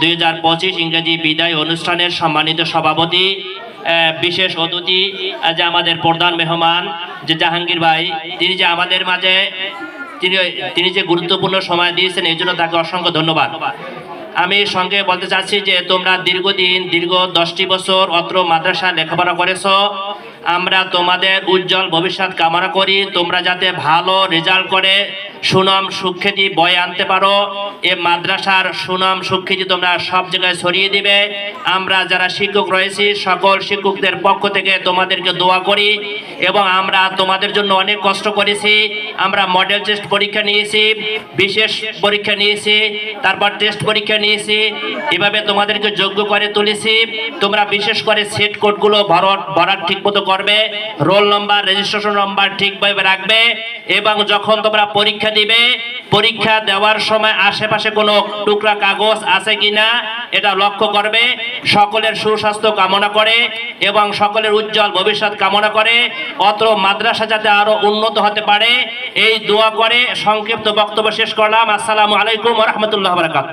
দুই হাজার পঁচিশ ইংরেজি বিদায় অনুষ্ঠানের সম্মানিত সভাপতি বিশেষ অতিথি যে আমাদের প্রধান মেহমান, যে জাহাঙ্গীর ভাই, তিনি যে আমাদের মাঝে, তিনি তিনি যে গুরুত্বপূর্ণ সময় দিয়েছেন এই জন্য তাকে অসংখ্য ধন্যবাদ। আমি সঙ্গে বলতে চাচ্ছি যে তোমরা দীর্ঘদিন, দীর্ঘ দশটি বছর অত্র মাদ্রাসা লেখাপড়া করেছ। আমরা তোমাদের উজ্জ্বল ভবিষ্যৎ কামনা করি। তোমরা যাতে ভালো রেজাল্ট করে সুনাম সুখ্যাতি বয়ে আনতে পারো। এ মাদ্রাসার সুনাম সুখ্যাতি তোমরা সব জায়গায় ছড়িয়ে দিবে। আমরা যারা শিক্ষক রয়েছি, সকল শিক্ষকদের পক্ষ থেকে তোমাদেরকে দোয়া করি এবং আমরা তোমাদের জন্য অনেক কষ্ট করেছি। আমরা মডেল টেস্ট পরীক্ষা নিয়েছি, বিশেষ পরীক্ষা নিয়েছি, তারপর টেস্ট পরীক্ষা নিয়েছি। এভাবে তোমাদেরকে যোগ্য করে তুলেছি। তোমরা বিশেষ করে সেট কোডগুলো ভরাট ভরাট ঠিক মতো করবে। রোল নম্বর রেজিস্ট্রেশন নম্বর ঠিকভাবে রাখবে এবং যখন তোমরা পরীক্ষা দিবে, পরীক্ষা দেওয়ার সময় আশেপাশে কোনো টুকরা কাগজ আছে কিনা এটা লক্ষ্য করবে, সকলের সুস্বাস্থ্য কামনা করে এবং সকলের উজ্জ্বল ভবিষ্যৎ কামনা করে। অত্র মাদ্রাসা যাতে আরও উন্নত হতে পারে, এই দোয়া করে সংক্ষিপ্ত বক্তব্য শেষ করলাম। আসসালামু আলাইকুম রহমতুল্লাহ বারাকাত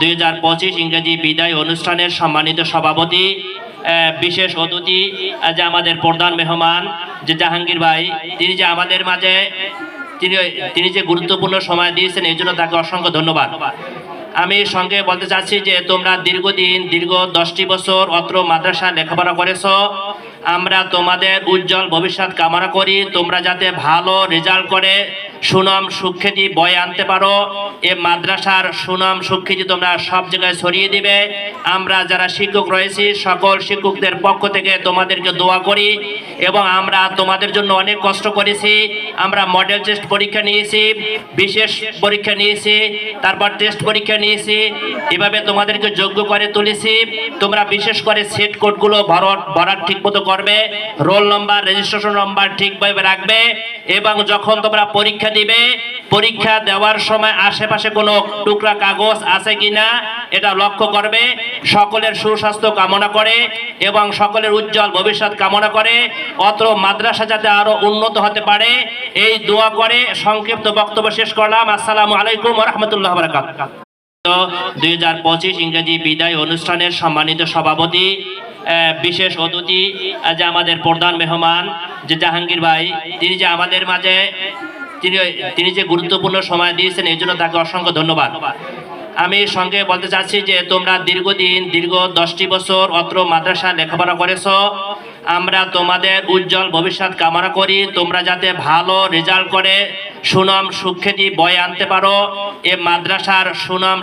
দুই হাজার পঁচিশ ইংরেজি বিদায় অনুষ্ঠানের সম্মানিত সভাপতি বিশেষ অতিথি, যে আমাদের প্রধান মেহমান, যে জাহাঙ্গীর ভাই, তিনি যে আমাদের মাঝে তিনি তিনি যে গুরুত্বপূর্ণ সময় দিয়েছেন, এই জন্য তাকে অসংখ্য ধন্যবাদ। আমি সঙ্গে বলতে চাচ্ছি যে, তোমরা দীর্ঘদিন, দীর্ঘ দশটি বছর অত্র মাদ্রাসা লেখাপড়া করেছ। আমরা তোমাদের উজ্জ্বল ভবিষ্যৎ কামনা করি। তোমরা যাতে ভালো রেজাল্ট করে সুনাম সুখ্যাতি বয়ে আনতে পারো। এ মাদ্রাসার সুনাম সুখ্যাতি তোমরা সব জায়গায় ছড়িয়ে দিবে। আমরা যারা শিক্ষক রয়েছি, সকল শিক্ষকদের পক্ষ থেকে তোমাদেরকে দোয়া করি এবং আমরা তোমাদের জন্য অনেক কষ্ট করেছি। আমরা মডেল টেস্ট পরীক্ষা নিয়েছি, বিশেষ পরীক্ষা নিয়েছি, তারপর টেস্ট পরীক্ষা নিয়েছি। এভাবে তোমাদেরকে যোগ্য করে তুলেছি। তোমরা বিশেষ করে সেট কোডগুলো ভরাট ভরাট ঠিক মতো করবে। রোল নম্বর রেজিস্ট্রেশন নম্বর ঠিকভাবে রাখবে এবং যখন তোমরা পরীক্ষা দিবে, পরীক্ষা দেওয়ার সময় আশেপাশে কোনো টুকরা কাগজ আছে কিনা এটা লক্ষ্য করবে, সকলের সুস্বাস্থ্য কামনা করে এবং সকলের উজ্জ্বল ভবিষ্যৎ কামনা করে। অত্র মাদ্রাসা যাতে আরও উন্নত হতে পারে, এই দোয়া করে সংক্ষিপ্ত বক্তব্য শেষ করলাম। আসসালামু আলাইকুম রহমতুল্লাহ বারাকাত দুই হাজার পঁচিশ ইংরেজি বিদায় অনুষ্ঠানের সম্মানিত সভাপতি বিশেষ অতিথি যে আমাদের প্রধান মেহমান, যে জাহাঙ্গীর ভাই, তিনি যে আমাদের মাঝে তিনি যে গুরুত্বপূর্ণ সময় দিয়েছেন, এই জন্য তাকে অসংখ্য ধন্যবাদ। আমি সঙ্গে বলতে চাচ্ছি যে, তোমরা দীর্ঘদিন, দীর্ঘ দশটি বছর অত্র মাদ্রাসা লেখাপড়া করেছ। আমরা তোমাদের উজ্জ্বল ভবিষ্যৎ কামনা করি। তোমরা যাতে ভালো রেজাল্ট করে সুনাম সুখ্যাতি বয়ে আনতে পারো। এ মাদ্রাসার সুনাম